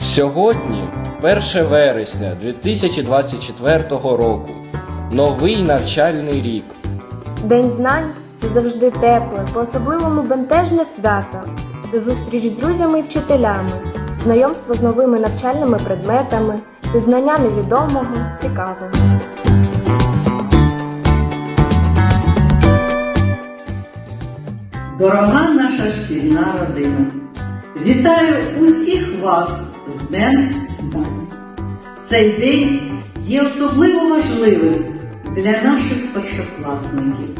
Сьогодні 1 вересня 2024 року. Новий навчальний рік. День знань це завжди тепле, по-особливому бентежне свято. Це зустріч з друзями і вчителями, знайомство з новими навчальними предметами, пізнання невідомого, цікавого. Дорога наша шкільна родина, вітаю усіх вас з Днем Знань. Цей день є особливо важливим для наших першокласників.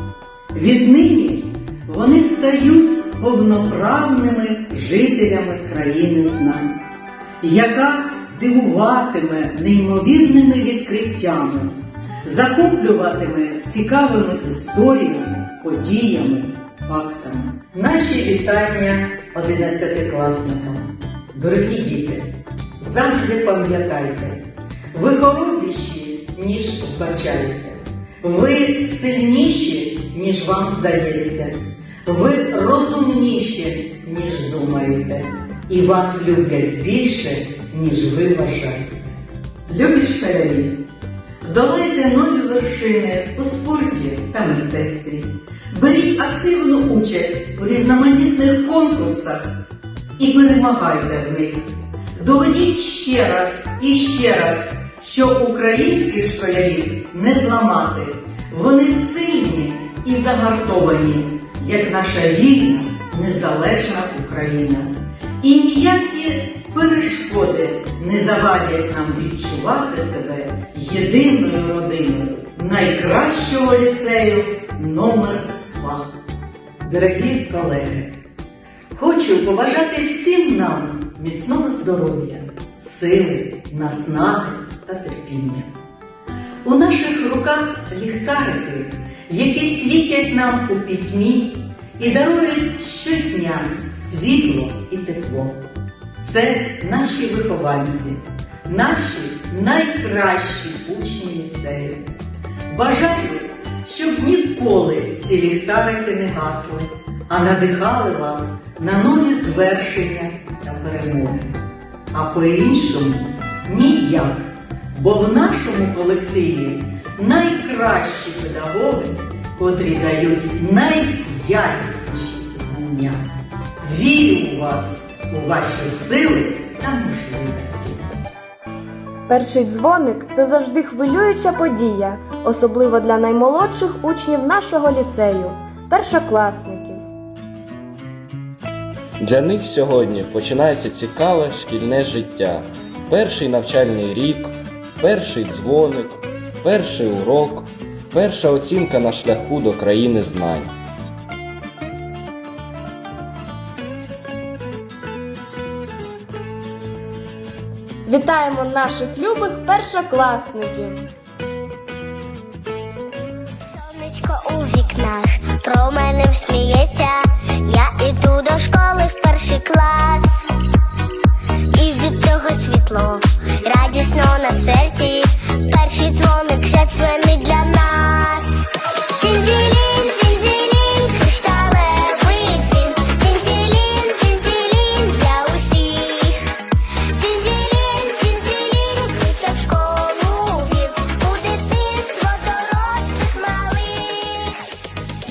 Віднині вони стають повноправними жителями країни знань, яка дивуватиме неймовірними відкриттями, захоплюватиме цікавими історіями, подіями, фактами. Наші вітання одинадцятикласникам. Дорогі діти, завжди пам'ятайте, ви хоробріші, ніж вбачаєте. Ви сильніші, ніж вам здається. Ви розумніші, ніж думаєте. І вас люблять більше, ніж ви вважаєте. Любі школярі, долайте нові вершини у спорті та мистецтві. Беріть активну участь у різноманітних конкурсах і перемагайте в них. Доведіть ще раз і ще раз, що українських школярів не зламати. Вони сильні і загартовані, як наша вільна, незалежна Україна. І ніякі перешкоди не завадять нам відчувати себе єдиною родиною найкращого ліцею номер 2 Дорогі колеги, хочу побажати всім нам міцного здоров'я, сили, наснаги та терпіння. У наших руках ліхтарики, які світять нам у пітьмі і дарують щодня світло і тепло. Це наші вихованці, наші найкращі учні ліцею. Бажаю, щоб ніколи ці ліхтарики не гасли, а надихали вас на нові звершення та перемоги. А по-іншому ніяк. Бо в нашому колективі найкращі педагоги, котрі дають найякісніші знання. Вірю у вас, у ваші сили та можливості. Перший дзвоник це завжди хвилююча подія, особливо для наймолодших учнів нашого ліцею, першокласників. Для них сьогодні починається цікаве шкільне життя. Перший навчальний рік, перший дзвоник, перший урок, перша оцінка на шляху до країни знань. Вітаємо наших любих першокласників! Вікнах про мене всміється. Я іду до школи в перший клас. І від цього світло радісно на серці. Перший дзвоник ще дзвонить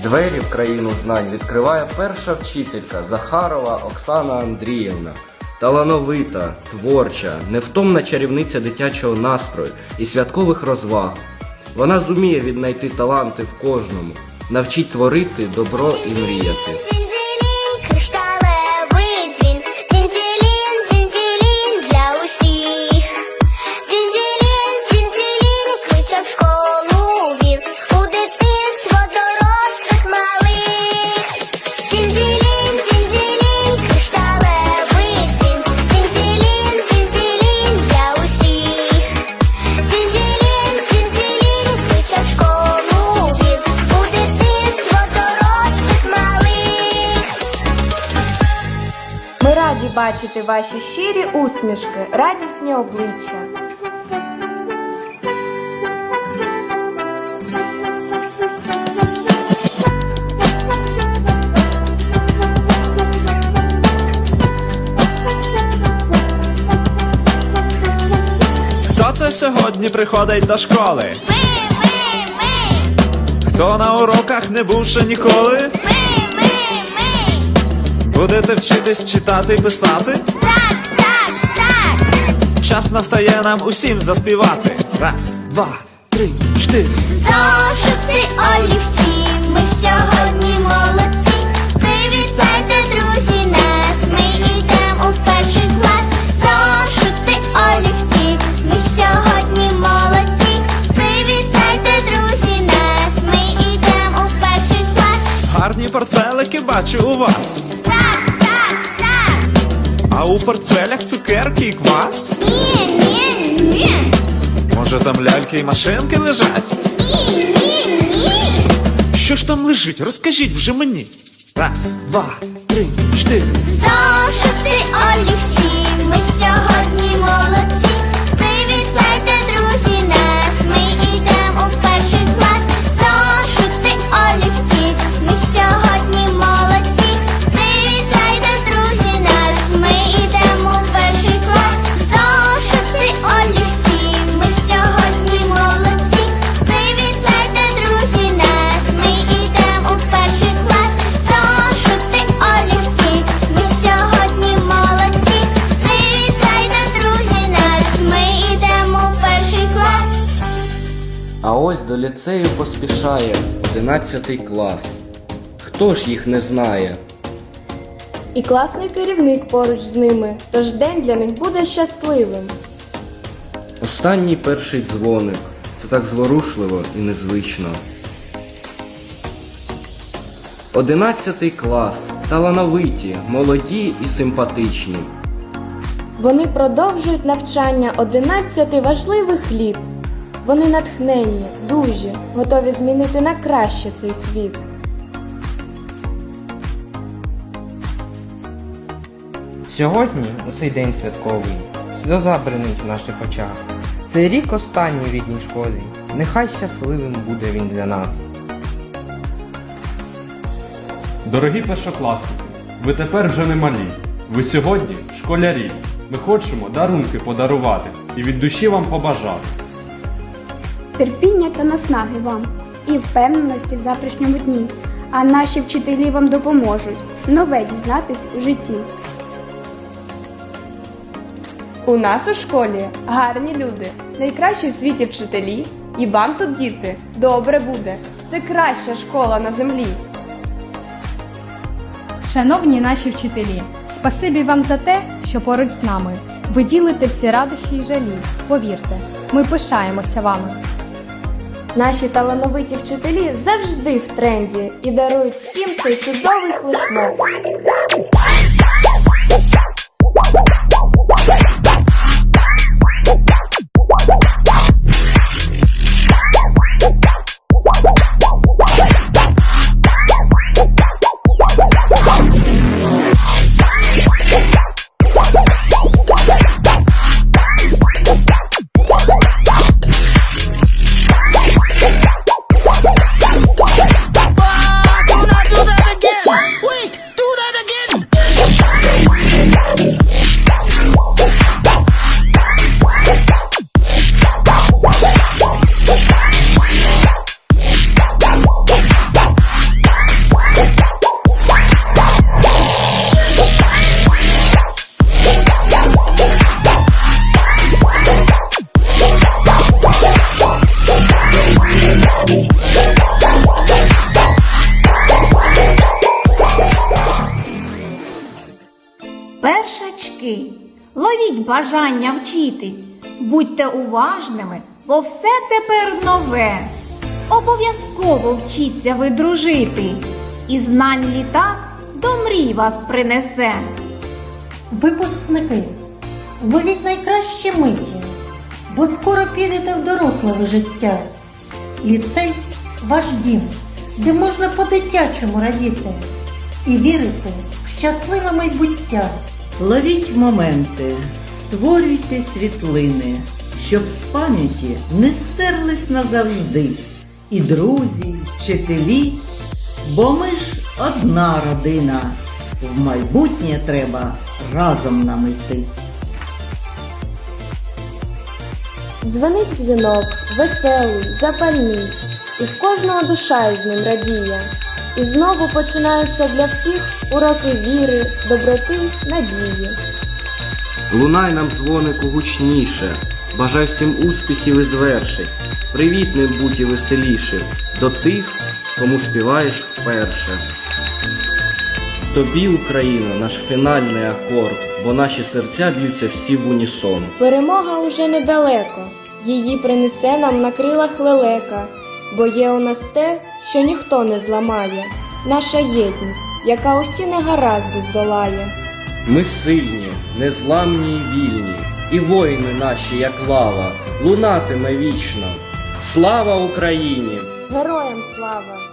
Двері в країну знань відкриває перша вчителька Захарова Оксана Андріївна. Талановита, творча, невтомна чарівниця дитячого настрою і святкових розваг. Вона зуміє віднайти таланти в кожному, навчить творити добро і мріяти. раді бачити ваші щирі усмішки, радісні обличчя. Хто це сьогодні приходить до школи? Ми, ми, ми! Хто на уроках не був ще ніколи? Ми! Будете вчитись читати і писати? Так, так, так. Час настає нам усім заспівати. Раз, два, три, чотири. Зошити олівці, ми сьогодні портфелях цукерки і квас? Ні, ні, ні. Може там ляльки і машинки лежать? Ні, ні, ні. Що ж там лежить? Розкажіть вже мені. Раз, два, три, чотири. Зошити олівці, до ліцею поспішає 11 клас. Хто ж їх не знає? І класний керівник поруч з ними, тож день для них буде щасливим. Останній перший дзвоник. Це так зворушливо і незвично. Одинадцятий клас. Талановиті, молоді і симпатичні. Вони продовжують навчання 11 важливих літ. Вони натхненні, дужі, готові змінити на краще цей світ. Сьогодні, у цей день святковий, сльоза бринить в наших очах. Цей рік останній в рідній школі. Нехай щасливим буде він для нас. Дорогі першокласники, ви тепер вже не малі. Ви сьогодні школярі. Ми хочемо дарунки подарувати і від душі вам побажати. Терпіння та наснаги вам і впевненості в завтрашньому дні. А наші вчителі вам допоможуть нове дізнатись у житті. У нас у школі гарні люди, найкращі в світі вчителі, і вам тут, діти, добре буде. Це краща школа на землі. Шановні наші вчителі, спасибі вам за те, що поруч з нами. Ви ділите всі радощі й жалі. Повірте, ми пишаємося вами. Наші талановиті вчителі завжди в тренді і дарують всім цей чудовий флешмоб. Першачки, ловіть бажання вчитись, будьте уважними, бо все тепер нове. Обов'язково вчіться ви дружити, і знань літак до мрій вас принесе. Випускники, ловіть найкращі миті, бо скоро підете в доросле життя. Ліцей ваш дім, де можна по-дитячому радіти і вірити в щасливе майбуття. Ловіть моменти, створюйте світлини, щоб з пам'яті не стерлись назавжди. І друзі, вчителі, бо ми ж одна родина. В майбутнє треба разом нам йти. Дзвенить дзвінок, веселий, запальний, і в кожного душа із ним радіє. І знову починаються для всіх уроки віри, доброти, надії. Лунай нам дзвонику гучніше, бажай всім успіхів і звершень, привітним будь і веселішим до тих, кому співаєш вперше. Тобі, Україно, наш фінальний акорд, бо наші серця б'ються всі в унісон. Перемога уже недалеко, її принесе нам на крилах лелека, бо є у нас те, що ніхто не зламає, наша єдність, яка усі негаразди здолає. Ми сильні, незламні і вільні, і воїни наші, як лава, лунатиме вічно. Слава Україні! Героям слава!